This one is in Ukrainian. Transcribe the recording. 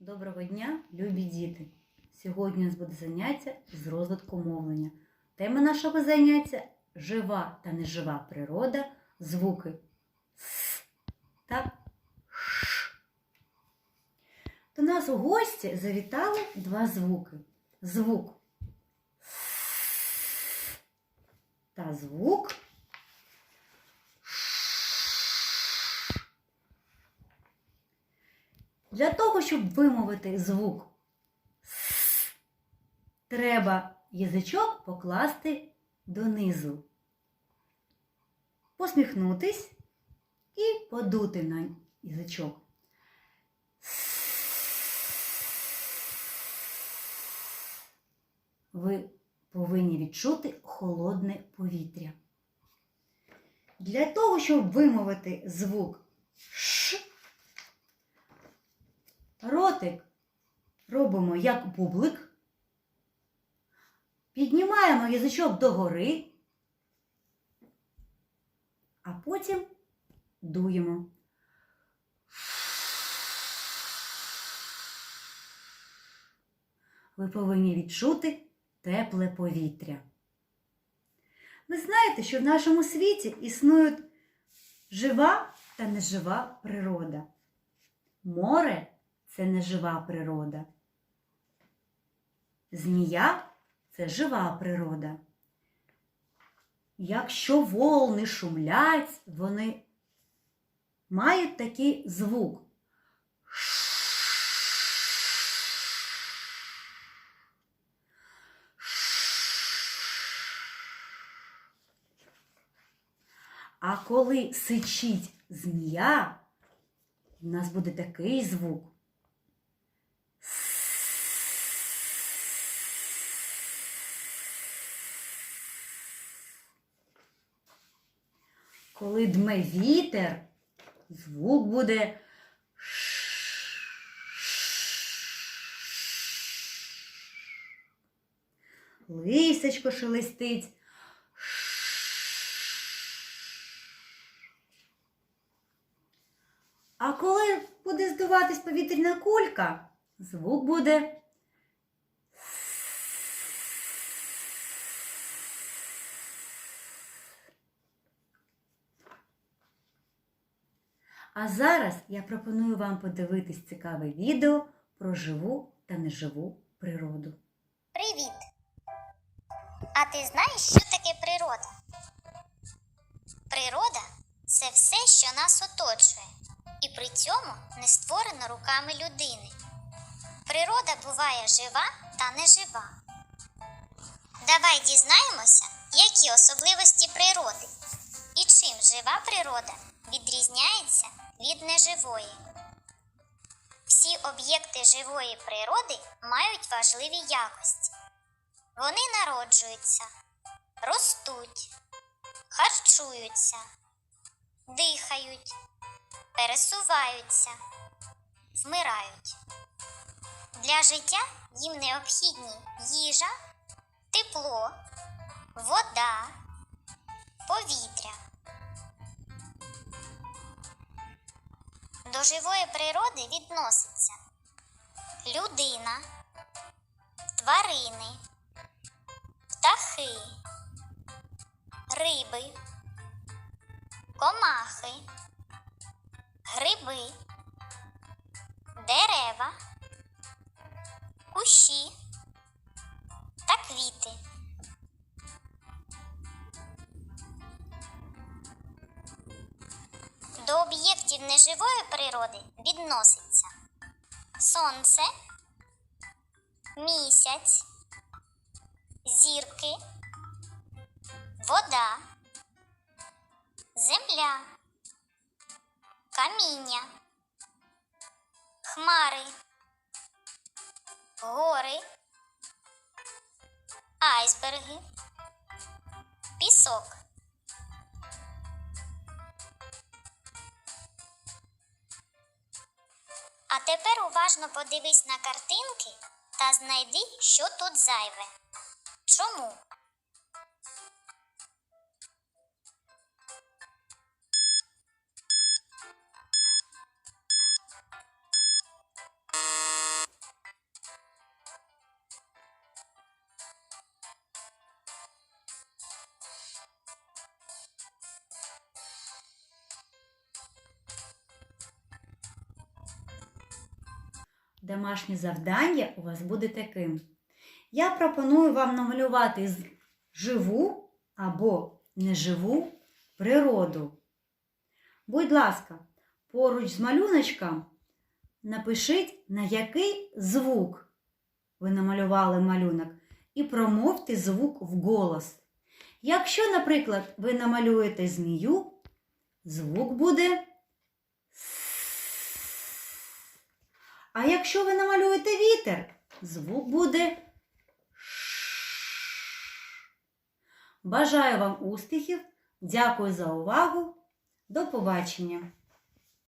Доброго дня, любі діти! Сьогодні у нас буде заняття з розвитку мовлення. Тема нашого заняття жива та нежива природа, звуки С та Ш. До нас у гості завітали два звуки. Звук С та звук Для того, щоб вимовити звук «с», треба язичок покласти донизу, посміхнутись і подути на язичок. Ви повинні відчути холодне повітря. Для того, щоб вимовити звук Ш, Ротик робимо як бублик. Піднімаємо язичок догори, а потім дуємо. Ви повинні відчути тепле повітря. Ви знаєте, що в нашому світі існують жива та нежива природа. Море це нежива природа. Змія це жива природа. Якщо волни шумлять, вони мають такий звук. А коли сичить змія, у нас буде такий звук. Коли дме вітер, звук буде. Лисечко шелестить. А коли буде здуватись повітряна кулька, звук буде. А зараз я пропоную вам подивитись цікаве відео про живу та неживу природу. Привіт! А ти знаєш, що таке природа? Природа це все, що нас оточує, і при цьому не створено руками людини. Природа буває жива та нежива. Давай дізнаємося, які особливості природи і чим жива природа відрізняється від неживої. Всі об'єкти живої природи мають важливі якості. Вони народжуються, ростуть, харчуються, дихають, пересуваються, вмирають. Для життя їм необхідні їжа, тепло, вода, повітря. До живої природи відноситься людина, тварини, птахи, риби, комахи, гриби, дерева, кущі та квіти. Об'єктів неживої природи відноситься сонце, місяць, зірки, вода, земля, каміння, хмари, гори, айсберги, пісок. А тепер уважно подивись на картинки та знайди, що тут зайве. Чому? Домашнє завдання у вас буде таким. Я пропоную вам намалювати живу або неживу природу. Будь ласка, поруч з малюночком напишіть, на який звук ви намалювали малюнок, і промовте звук вголос. Якщо, наприклад, ви намалюєте змію, звук буде А якщо ви намалюєте вітер, звук буде. Бажаю вам успіхів. Дякую за увагу. До побачення!